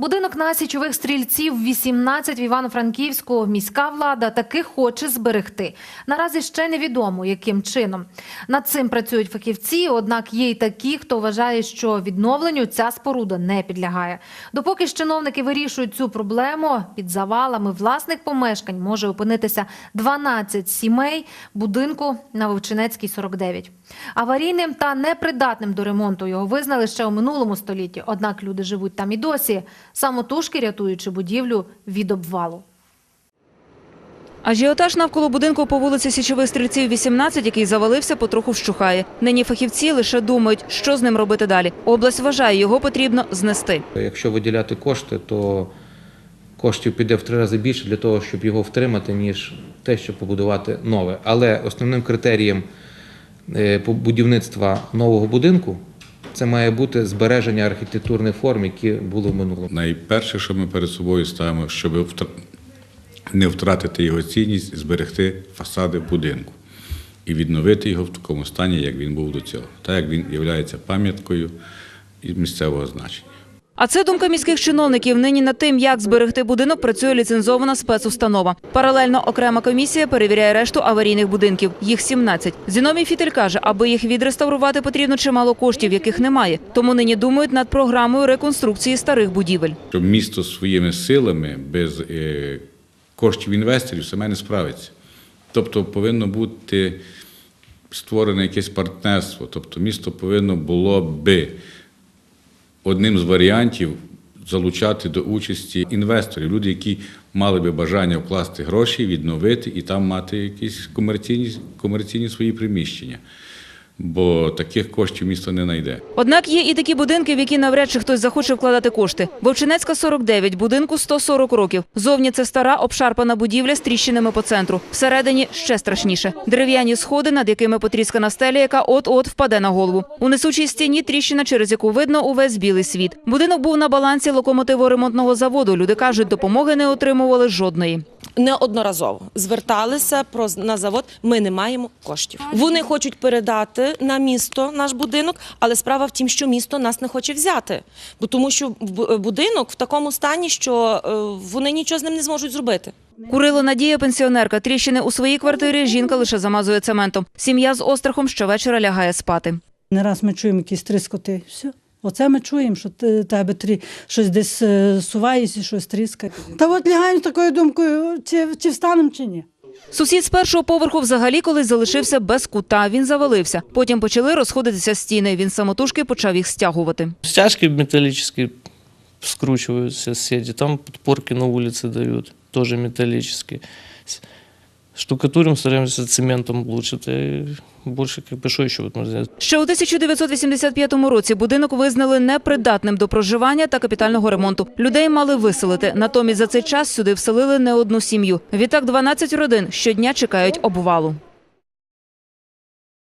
Будинок на січових стрільців 18 в Івано-Франківську. Міська влада таки хоче зберегти. Наразі ще невідомо, яким чином. Над цим працюють фахівці, однак є й такі, хто вважає, що відновленню ця споруда не підлягає. Допоки чиновники вирішують цю проблему, під завалами власних помешкань може опинитися 12 сімей будинку на Вовчинецькій 49. Аварійним та непридатним до ремонту його визнали ще у минулому столітті. Однак люди живуть там і досі, самотужки рятуючи будівлю від обвалу. Ажіотаж навколо будинку по вулиці Січових стрільців 18, який завалився, потроху вщухає. Нині фахівці лише думають, що з ним робити далі. Область вважає, його потрібно знести. Якщо виділяти кошти, то коштів піде в три рази більше для того, щоб його втримати, ніж те, щоб побудувати нове. Але основним критерієм е, по- будівництва нового будинку це має бути збереження архітектурних форм, які були в минулому. Найперше, що ми перед собою ставимо, щоб не втратити його цінність, зберегти фасади будинку і відновити його в такому стані, як він був до цього, так як він є пам'яткою місцевого значення. А це думка міських чиновників. Нині над тим, як зберегти будинок, працює ліцензована спецустанова. Паралельно окрема комісія перевіряє решту аварійних будинків. Їх 17. Зіномій Фітель каже, аби їх відреставрувати, потрібно чимало коштів, яких немає. Тому нині думають над програмою реконструкції старих будівель. Місто своїми силами без е, коштів інвесторів саме не справиться. Тобто повинно бути створене якесь партнерство. Тобто місто повинно було би одним з варіантів залучати до участі інвесторів, люди, які мали би бажання вкласти гроші, відновити і там мати якісь комерційні, комерційні свої приміщення. Бо таких коштів місто не знайде. Однак є і такі будинки, в які навряд чи хтось захоче вкладати кошти. Вовчинецька 49, будинку 140 років. Зовні це стара обшарпана будівля з тріщинами по центру. Всередині ще страшніше. Дерев'яні сходи, над якими потріскана стеля, яка от-от впаде на голову. У несучій стіні тріщина, через яку видно увесь білий світ. Будинок був на балансі локомотиво-ремонтного заводу. Люди кажуть, допомоги не отримували жодної. неодноразово зверталися про на завод. Ми не маємо коштів. Вони хочуть передати на місто наш будинок, але справа в тім, що місто нас не хоче взяти, бо тому, що бу- будинок в такому стані, що е, вони нічого з ним не зможуть зробити. Курило Надія, пенсіонерка. Тріщини у своїй квартирі жінка лише замазує цементом. Сім'я з острахом щовечора лягає спати. Не раз ми чуємо якісь тріскоти. Все. Оце ми чуємо, що тебе трі... щось десь е, сувається, щось тріскає. Та от лягаємо з такою думкою, чи, чи встанемо, чи ні. Сусід з першого поверху взагалі колись залишився без кута. Він завалився. Потім почали розходитися стіни. Він самотужки почав їх стягувати. Стяжки металічні скручуються сіді, Там підпорки на вулиці дають, теж металлические. Штукатурим стараємося цементом влучити. Більше що что еще вот можно сделать? Ще у 1985 році будинок визнали непридатним до проживання та капітального ремонту. Людей мали виселити. Натомість за цей час сюди вселили не одну сім'ю. Відтак 12 родин щодня чекають обвалу.